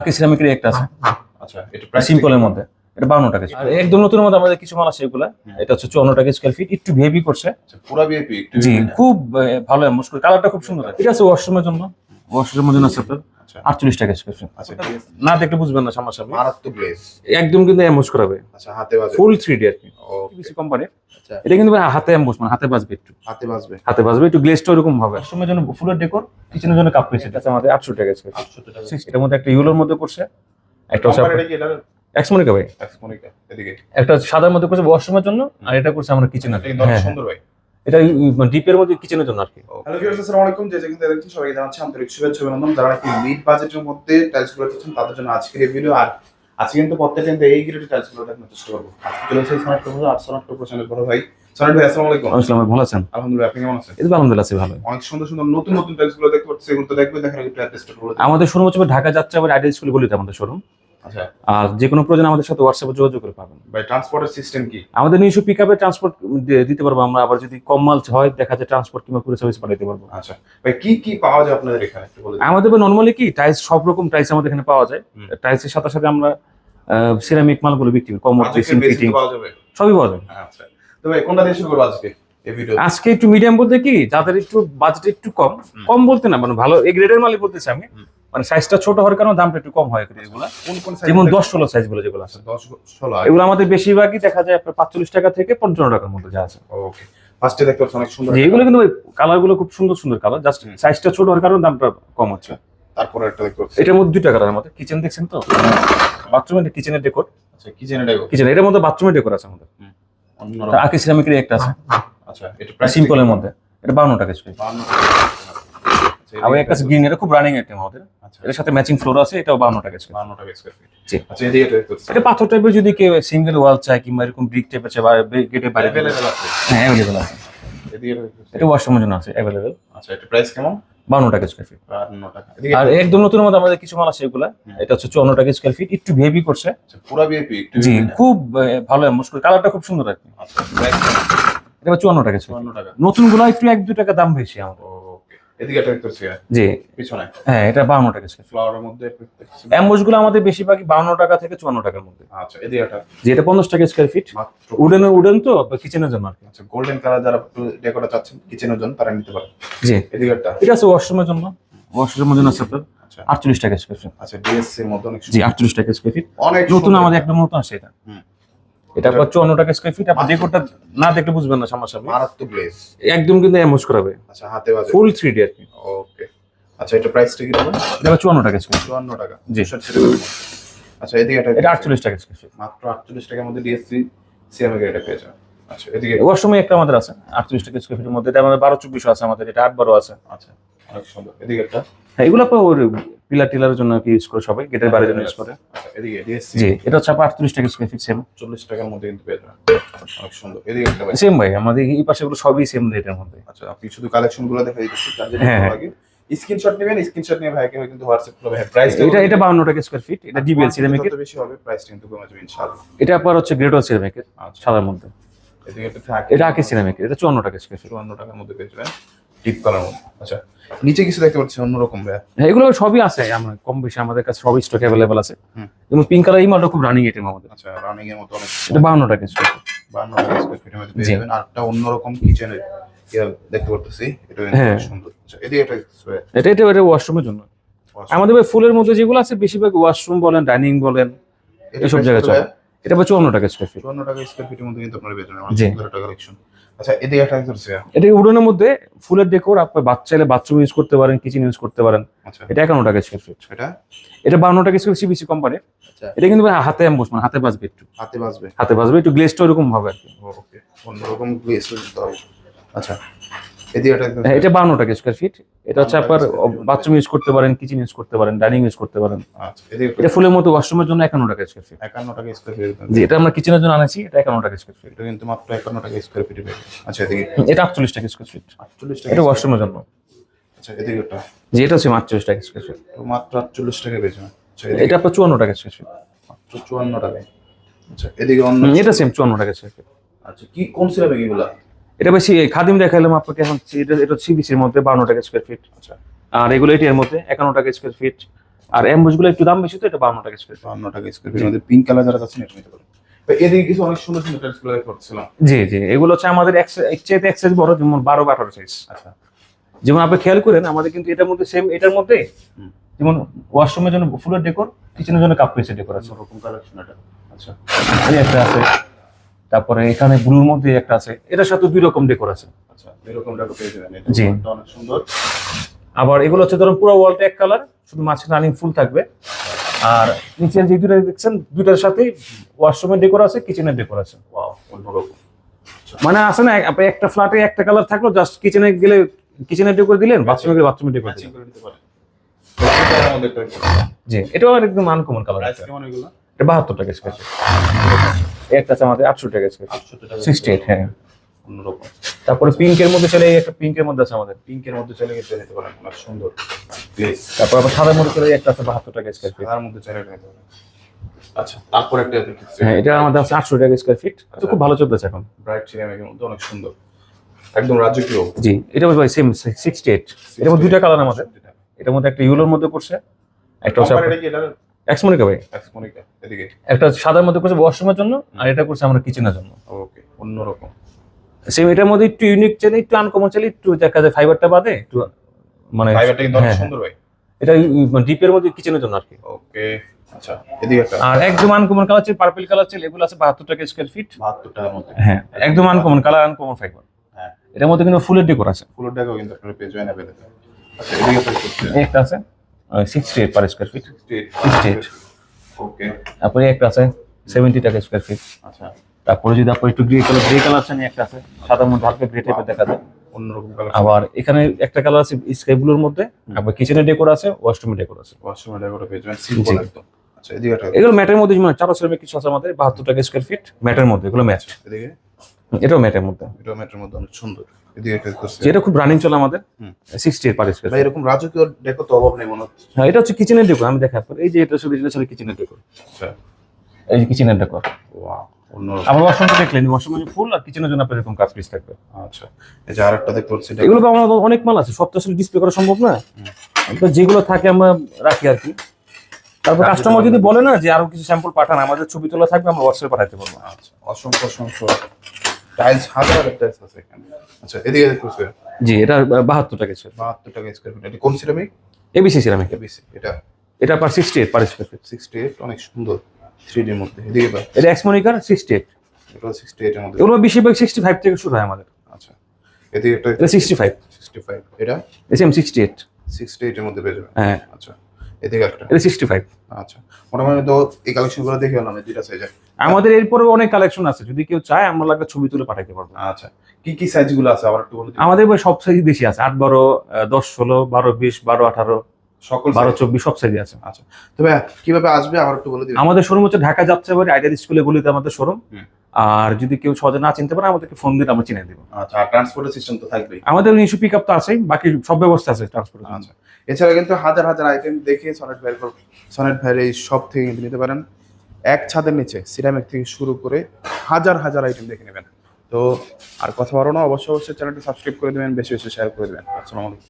বাকি সিরামিক একটা আছে। আচ্ছা এটা প্রাইস সিম্পলের মধ্যে। এটা বাউন্ন টাকা আর একদম নতুন মধ্যে আমাদের কিছু মাল আছে এগুলা। এটা হচ্ছে চুয়ান্ন টাকা স্কয়ার ফিট একটু ভিভি করছে। পুরো ভিভি একটু জি খুব ভালো মুশকিল কালারটা খুব সুন্দর। ঠিক আছে ওয়াশরুমের জন্য। ওয়াশরুমের জন্য আছে আপনার। আচ্ছা আটচল্লিশ টাকা স্কোয়ার ফিট আচ্ছা না দেখলে বুঝবেন না সামনাসামনি। মারাত্মক গ্লেজ একদম কিন্তু এমবোস করাবে আচ্ছা হাতে বাজে। ফুল থ্রি ডি আর কি। কোম্পানির আচ্ছা। এটা কিন্তু হাতে এমবোস মানে হাতে বাজবে একটু। হাতে বাজবে। হাতে বাজবে একটু গ্লেজটা ওরকম হবে। ওয়াশরুমের জন্য ফুলের ডেকোর কিচেনের জন্য কাপ পিস আছে আমাদের আটশো টাকা স্কোয়ার ফিট 800 টাকা এটার মধ্যে একটা ইউলোর মধ্যে করছে একটা হচ্ছে এক্সমনিকা ভাই। এক্সমনিকা এদিকে। একটা সাদার মধ্যে করছে ওয়াশরুমের জন্য আর এটা করছে আমরা কিচেনের সুন্দর ভাই। এটা ডিপের মধ্যে কিচেনের জন্য আর কি? হ্যালো ভিউয়ার্স আসসালামু আলাইকুম। যে যেখান দেখছেন সবাইকে জানাচ্ছি আন্তরিক শুভেচ্ছা অভিনন্দন। যারা নাকি মিড বাজেটের মধ্যে টাইলসগুলো চাচ্ছেন তাদের জন্য আজকের এই ভিডিও আর আজকে কিন্তু প্রত্যেকদিন এই গ্রেডের টাইলসগুলো দেখানোর চেষ্টা করব। আজকে চলে এসেছে স্মার্ট প্রপোজ বড় ভাই। ভাই আসসালামু আলাইকুম। আসসালাম ভালো আছেন? আলহামদুলিল্লাহ আপনি কেমন আছেন? এই তো আলহামদুলিল্লাহ আছি ভালো। অনেক সুন্দর সুন্দর নতুন নতুন টাইলসগুলো দেখতে পাচ্ছি। এগুলো তো দেখবেন দেখার আগে প্রায় টেস্ট করব আমাদের শোরুম হচ্ছে ঢাকা যাচ্ছে আবার আইডিয়াল স্কুল বলিতে আমাদের শোরুম আর যে কোনো প্রয়োজন আমাদের সাথে হোয়াটসঅ্যাপে যোগাযোগ করে পাবেন। ভাই ট্রান্সপোর্টের সিস্টেম কি? আমাদের নিজস্ব পিক আপে ট্রান্সপোর্ট দিতে পারব আমরা। আবার যদি কম মাল হয় দেখা যায় ট্রান্সপোর্ট কিংবা করে সার্ভিস পাঠাতে পারব। আচ্ছা। ভাই কি কি পাওয়া যায় আপনাদের এখানে। আমাদের নর্মালি কি টাইলস সব রকম টাইলস আমাদের এখানে পাওয়া যায়। টাইলসের সাথে সাথে আমরা সিরামিক মালগুলো বিক্রি করি কমর ড্রেসিং ফিটিং পাওয়া যাবে? সবই পাওয়া যায় আচ্ছা। তো ভাই কোনটা দিয়ে শুরু করব আজকে? আজকে একটু মিডিয়াম বলতে কি যাদের একটু বাজেট একটু কম কম বলতে না মানে ভালো এই গ্রেডের মালই বলতেছি আমি। মানে সাইজটা ছোট হওয়ার কারণে দামটা একটু কম হয় এগুলো। কোন কোন যেমন দশ ষোলো সাইজগুলো যেগুলো আছে। দশ ষোলো এগুলো আমাদের বেশিরভাগই দেখা যায় আপনার পাঁচচল্লিশ টাকা থেকে পঞ্চান্ন টাকার মধ্যে যা আছে। ওকে। ফার্স্টে দেখতে পাচ্ছি অনেক সুন্দর এগুলো কিন্তু কালারগুলো খুব সুন্দর সুন্দর কালার জাস্ট সাইজটা ছোট হওয়ার কারণে দামটা কম হচ্ছে। তারপরে একটা দেখতে পাচ্ছি। এটার মধ্যে দুইটা কালার আমাদের কিচেন দেখছেন তো? বাথরুমের কিচেনের ডেকোর আচ্ছা কি জেনে দেখো কিচেন এটার মধ্যে বাথরুমের ডেকোর আছে আমাদের। আকি সিরামিকের একটা আছে। আচ্ছা এটা প্রাইস সিম্পলের মধ্যে। এটা বাউন্ন টাকা স্কোয়ার একটা গ্রিন এটা খুব রানিং আইটেম আমাদের। আচ্ছা। এটার সাথে ম্যাচিং ফ্লোর আছে এটাও বাউন্ন টাকা স্কোয়ার 52 টাকা স্কয়ার ফিট জি। আচ্ছা এদিকে এটা এটা পাথর টাইপের যদি কেউ সিঙ্গেল ওয়াল চায় কিংবা এরকম ব্রিক টাইপের চায় বা আছে। হ্যাঁ অ্যাভেলেবেল আছে। এদিকে এটা ওয়াশরুমের জন্য আছে অ্যাভেলেবেল আচ্ছা এটা প্রাইস কেমন? বাউন্ন টাকা স্কোয়ার ফিট 52 টাকা। আর একদম নতুন আমাদের কিছু মাল আছে এগুলা। এটা হচ্ছে চুয়ান্ন টাকা স্কোয়ার ফিট একটু ভেভি করছে। আচ্ছা পুরো ভিআইপি একটু জি খুব ভালো মুশকিল কালারটা খুব সুন্দর আর কি। আচ্ছা এটা চুয়ান্ন টাকা 52 টাকা। নতুনগুলো একটু এক দু টাকা দাম বেশি আমাদের। এদিকে দেখতে জি। পিছনে। হ্যাঁ এটা বাউন্ন টাকা স্কোয়ার ফ্লাওয়ারের মধ্যে গুলো আমাদের বেশিরভাগই বাউন্ন টাকা থেকে চুয়ান্ন টাকার মধ্যে। আচ্ছা এদিকে এটা টাকা স্কোয়ার ফিট উডেন উডেন তো কিচেনের জন্য আচ্ছা গোল্ডেন কালার যারা ডেকোরেট চাচ্ছেন কিচেনের জন্য তারা নিতে পারে জি। এদিকে একটা। এটা আছে ওয়াশরুমের জন্য। ওয়াশরুমের জন্য আছে আপনার আচ্ছা। আটচল্লিশ টাকা স্কোয়ার ফিট আচ্ছা ডিএসসি অনেক জি টাকা স্কোয়ার ফিট অনেক নতুন আমাদের একদম নতুন আছে এটা। হুম। এটা আপনার চুয়ান্ন টাকা স্কোয়ার ফিট আপনি ডেকোরটা না দেখলে বুঝবেন না সামনাসামনি। মারাত্মক গ্লেজ একদম কিন্তু এমোজ করাবে আচ্ছা হাতে বাজে। ফুল থ্রি ডি আর কি। ওকে। আচ্ছা এটা প্রাইসটা কি দেবেন এটা চুয়ান্ন টাকা স্কোয়ার চুয়ান্ন টাকা। জি। ষাট আচ্ছা এদিকে এটা এটা আটচল্লিশ টাকা স্কোয়ার ফিট মাত্র আটচল্লিশ টাকার মধ্যে ডিএসসি সিএমএ এটা পেয়ে যাবেন আচ্ছা এদিকে। ওয়াশরুমে একটা আমাদের আছে আটচল্লিশ টাকা স্কোয়ার ফিটের মধ্যে। এটা আমাদের বারো চব্বিশও আছে আমাদের এটা আট বারো আছে। আচ্ছা অনেক সুন্দর। এদিকে একটা। হ্যাঁ এগুলো আপনার পিলার টিলারের জন্য কি ইউজ করে সবাই গেটের বাইরের জন্য ইউজ করে। আচ্ছা এদিকে ডিএসসি জি এটা হচ্ছে আটত্রিশ টাকা স্কোয়ার ফিট সেম চল্লিশ টাকার মধ্যে কিন্তু পেয়ে যাবেন। অনেক সুন্দর। এদিকে সেম ভাই। আমাদের এই পাশে সবই সেম রেটের মধ্যে। আচ্ছা আপনি শুধু কালেকশন দেখা দিতেছি হ্যাঁ, ভালো লাগে। স্ক্রিনশট নেবেন স্ক্রিনশট নিয়ে ভাইকে কিন্তু হোয়াটসঅ্যাপ করবে প্রাইস এটা এটা বাউন্ন টাকা স্কোয়ার ফিট এটা ডিবিএল সিরামিকের বেশি হবে প্রাইসটা কিন্তু কমে যাবে ইনশাআল্লাহ। এটা আপনার হচ্ছে গ্রেড ওয়াল সিরামিকের আচ্ছা। সাদার মধ্যে। থাকে এটা আকি সিরামিকের এটা চুয়ান্ন টাকা স্কোয়ার ফিট চুয়ান্ন টাকার মধ্যে পেয়ে যাবেন। ডিপ কালার মধ্যে আচ্ছা নিচে কিছু দেখতে পাচ্ছি অন্যরকম হ্যাঁ এগুলো সবই আছে আমরা কম বেশি আমাদের কাছে সবই স্টক অ্যাভেলেবল আছে। যেমন পিঙ্ক কালার এই মালটা খুব রানিং আইটেম আমাদের। আচ্ছা রানিং এর মতো অনেক এটা বাউন্ন টাকা স্কোয়ার ফিট বান্ন টাকা স্কোয়ার ফিটের মধ্যে পেয়ে যাবেন। আরেকটা অন্যরকম কিচেনের দেখতে পারতেছি এটা হ্যাঁ। অনেক সুন্দর। আচ্ছা একটা এটা এটা এটা ওয়াশরুমের জন্য। আমাদের ফুলের মধ্যে যেগুলো আছে বেশিরভাগ ওয়াশরুম বলেন ডাইনিং বলেন এটা এসব জায়গায় চলে। এটা আবার চুয়ান্ন টাকা স্কোয়ার ফিট চুয়ান্ন টাকা স্কোয়ার ফিটের মধ্যে কিন্তু আপনারা জি। সুন্দর একটা কালেকশন আচ্ছা এদিকে একটা পাচ্ছি এটা উডনের মধ্যে ফুলের ডেকোর আপনি বাচ্চা এলে বাথরুম ইউজ করতে পারেন কিচেন ইউজ করতে পারেন। আচ্ছা। এটা একান্ন টাকা স্কোয়ার ফিট এটা? এটা বাউন্ন টাকা স্কোয়ার সিবিসি কোম্পানির আচ্ছা। এটা কিন্তু হাতে এমবোস মানে হাতে বাজবে একটু। হাতে বাজবে। হাতে বাজবে একটু গ্লেজটা ওরকম হবে আর কি। ওকে অন্যরকম গ্লেস আচ্ছা হ্যাঁ, এটা বাউন্ন টাকা স্কোয়ার ফিট এটা হচ্ছে আপনার বাথরুম ইউজ করতে পারেন কিচেন ইউজ করতে পারেন ডাইনিং ইউজ করতে পারেন। আচ্ছা এদিকে এটা ফুলের মতো ওয়াশরুমের জন্য একান্ন টাকা স্কোয়ার ফিট একান্ন টাকা স্কোয়ার ফিট জি এটা আমরা কিচেনের জন্য আনাছি এটা একান্ন টাকা স্কোয়ার ফিট কিন্তু মাত্র একান্ন টাকা স্কোয়ার ফিটে আচ্ছা এদিকে। এটা আটচল্লিশ টাকা স্কোয়ার ফিট আটচল্লিশ টাকা এটা ওয়াশরুমের জন্য। আচ্ছা এদিকে একটা জি এটা হচ্ছে আটচল্লিশ টাকা স্কোয়ার ফিট মাত্র আটচল্লিশ টাকা পেয়ে যাবেন আচ্ছা এটা আপনার চুয়ান্ন টাকা স্কোয়ার ফিট মাত্র চুয়ান্ন টাকায়। আচ্ছা এদিকে অন্য এটা সেম চুয়ান্ন টাকা স্কোয়ার ফিট আচ্ছা কি কোন সিরাবে এগুলা? এটা বেশি খাদিম দেখাইলাম আপনাকে এখন এটা সিবিসির মধ্যে বান্ন টাকা স্কোয়ার ফিট আচ্ছা। আর এগুলো এটি এর মধ্যে একান্ন টাকা স্কোয়ার ফিট আর অ্যাম্বুশগুলো একটু দাম বেশি তো এটা বাউন্ন টাকা স্কোয়ার বান্ন টাকা স্কোয়ার ফিট মধ্যে পিঙ্ক কালার যারা যাচ্ছেন এটা নিতে পারেন এদিকে কিছু অনেক সুন্দর সুন্দর টাইলসগুলো দেখতে জি জি। এগুলো হচ্ছে আমাদের এক এক চাইতে সাইজ বড় যেমন বারো বা আঠারো সাইজ আচ্ছা। যেমন আপনি খেয়াল করেন আমাদের কিন্তু এটার মধ্যে সেম এটার মধ্যে। যেমন ওয়াশরুমের জন্য ফুলের ডেকোর কিচেনের জন্য কাপ পিসের ডেকোর আছে। ওরকম কালেকশন এটা। আচ্ছা। এই একটা আছে। তারপরে এখানে ব্লুর মধ্যে একটা আছে। এটার সাথে দুই রকম ডেকোর আছে। আচ্ছা পেয়ে যাবেন। জি। অনেক সুন্দর। আবার এগুলো হচ্ছে ধরুন পুরো ওয়ালটা এক কালার শুধু মাঝখানে রানিং ফুল থাকবে। আর নিচে যে দুটো দেখছেন দুটার সাথে ওয়াশরুমের ডেকোর আছে কিচেনের ডেকোর আছে। মানে আছে না আপনি একটা ফ্ল্যাটে একটা কালার থাকল জাস্ট কিচেনে গেলে কিচেনের ডেকোর দিলেন বাথরুমে গেলে বাথরুমের ডেকোর দিলেন। জি এটাও একদম আনকমন কালার এটা বাহাত্তর টাকা স্কোয়ার একটা আছে আমাদের আটশো টাকা স্কোয়ার 800 টাকা সিক্সটি এইট হ্যাঁ। অন্যরকম। তারপরে পিঙ্কের মধ্যে চলে একটা পিঙ্কের মধ্যে আছে আমাদের। পিঙ্কের মধ্যে চলে গেছে নিতে পারেন অনেক সুন্দর। প্লেস তারপর আবার সাদার মধ্যে চলে একটা আছে বাহাত্তর টাকা স্কোয়ার ফিট তার মধ্যে চলে নিতে পারেন আচ্ছা তারপর একটা হ্যাঁ এটা আমাদের আছে আটশো টাকা স্কোয়ার ফিট তো খুব ভালো চলতেছে এখন। ব্রাইট সিরামিকের মধ্যে অনেক সুন্দর। একদম রাজকীয়। জি এটা ভাই সেম সিক্সটি এইট এটার মধ্যে দুইটা কালার আমাদের। এটার মধ্যে একটা ইউলোর মধ্যে পড়ছে একটা হচ্ছে কোম্পানিটা কি এটা এক্সমনিকা ভাই? এক্সমনিকা এদিকে। একটা সাদার মধ্যে করছে ওয়াশরুমের জন্য আর এটা করছে আমরা কিচেনের জন্য। ওকে অন্যরকম। সেম এটার মধ্যে একটু ইউনিক চাইলে একটু আনকমন চাইলে একটু দেখা যায় ফাইবারটা বাদে একটু মানে ফাইবারটা কিন্তু অনেক হ্যাঁ, সুন্দর ভাই। এটা ডিপের মধ্যে কিচেনের জন্য আর কি। ওকে আচ্ছা এদিকে একটা। আর একদম আনকমন কালার আছে পার্পল কালার এগুলো আছে বাহাত্তর টাকা স্কোয়ার ফিট বাহাত্তর টাকার মধ্যে। হ্যাঁ একদম আনকমন কালার আনকমন ফাইবার হ্যাঁ। এটার মধ্যে কিন্তু ফুলের ডেকোর আছে। ফুলের টাকাও কিন্তু আপনার পেজ জয়েন অ্যাভেলেবল আচ্ছা এদিকে একটা আছে। Sixty eight per square feet 68 okay তারপরে একটা আছে সেভেন্টি টাকা স্কোয়ার ফিট আচ্ছা। তারপরে যদি আপনার একটু গ্রে কালার গ্রে কালার চান একটা আছে সাদার মধ্যে হালকা গ্রে টাইপের দেখা যায়। অন্যরকম কালার আবার এখানে একটা কালার আছে স্কাই ব্লুর মধ্যে আবার কিচেনের ডেকোর আছে ওয়াশরুমের ডেকোর আছে। ওয়াশরুমের টাকাটা পেজ জয়েন সিম্পল একদম। আচ্ছা এদিকে এগুলো ম্যাটের মধ্যে মানে চারো শ্রমিক কিছু আছে আমাদের বাহাত্তর টাকা স্কোয়ার ফিট ম্যাটের মধ্যে এগুলো ম্যাচ এদিকে? এটাও ম্যাটের মধ্যে। এটা মেট্রোর মধ্যে অনেক সুন্দর। যেটা খুব রানিং চলে আমাদের। সিক্সটি এর পার স্কোয়ার ভাই এরকম রাজকীয় ডেকো তো অভাব নেই মনে হচ্ছে। হ্যাঁ এটা হচ্ছে কিচেনের ডেকোর আমি দেখা এই যে এটা শুধু এটা ছিল কিচেনের আচ্ছা। এই যে কিচেনের ডেকোর ওয়াও আবার ওয়াশরুমটা দেখলেন ওয়াশরুমে ফুল আর কিচেনের জন্য আপনার এরকম পিস থাকবে। আচ্ছা। এই যে আরেকটা দেখতে পাচ্ছি এগুলো তো আমাদের অনেক মাল আছে সব তো আসলে ডিসপ্লে করা সম্ভব না। তো যেগুলো থাকে আমরা রাখি আর কি। তারপর কাস্টমার যদি বলে না যে আরও কিছু স্যাম্পল পাঠান আমাদের ছবি তোলা থাকবে আমরা হোয়াটসঅ্যাপে পাঠাতে পারব। আচ্ছা অসংখ্য অসংখ্য। টাইলস হাজার টাইলস আছে এখানে। আচ্ছা এদিকে জি এটা বাহাত্তর টাকা ছিল বাহাত্তর টাকা স্কোয়ার ফিট এটা কোন সিরামিক এবিসি সিরামিক এবিসি এটা। এটা per sixty eight per square feet sixty eight অনেক সুন্দর। থ্রি ডির মধ্যে। এদিকে এটা এক্সমনিকার সিক্সটি এইট এটা সিক্সটি এইটের মধ্যে। এগুলো বেশিরভাগ সিক্সটি ফাইভ থেকে শুরু হয় আমাদের। আচ্ছা। এদিকে একটা এটা সিক্সটি ফাইভ সিক্সটি ফাইভ এটা? S M sixty eight sixty এইটের মধ্যে পেয়ে যাবেন। হ্যাঁ। আচ্ছা। এদিকে একটা। এটা সিক্সটি ফাইভ আচ্ছা। মোটামুটি তো এই কালেকশনগুলো দেখে এই দুইটা সাইজের আমাদের এরপরে অনেক কালেকশন আছে। যদি কেউ চায় আমরা লাগলে ছবি তুলে পাঠাতে পারব। আচ্ছা কি কি সাইজগুলো আছে? আবার একটু বলে আমাদের সব সাইজ বেশি আছে। আট বারো দশ ষোলো বারো বিশ বারো আঠারো সকল বারো চব্বিশ সব সাইজে আছে। আচ্ছা তবে কীভাবে আসবে? আবার একটু বলে দিন। আমাদের শোরুম হচ্ছে ঢাকা যাচ্ছে বাড়ি আইডিয়াল স্কুলে গলিতে আমাদের শোরুম আর যদি কেউ সহজে না চিনতে পারে আমাদেরকে ফোন দিলে আমরা চিনে দেবো। আচ্ছা আর ট্রান্সপোর্টের সিস্টেম তো থাকবেই। আমাদের ইস্যু পিক আপ তো আছেই বাকি সব ব্যবস্থা আছে ট্রান্সপোর্ট আচ্ছা এছাড়া কিন্তু হাজার হাজার আইটেম দেখে সনেট ভাইয়ের সনেট ভাইয়ের এই সব থেকে কিন্তু নিতে পারেন। এক ছাদের নিচে সিরামিক থেকে শুরু করে হাজার হাজার আইটেম দেখে নেবেন। তো আর কথা বলো না অবশ্যই অবশ্যই চ্যানেলটি সাবস্ক্রাইব করে দেবেন, বেশি বেশি শেয়ার করে দেবেন। আসসালামু আলাইকুম।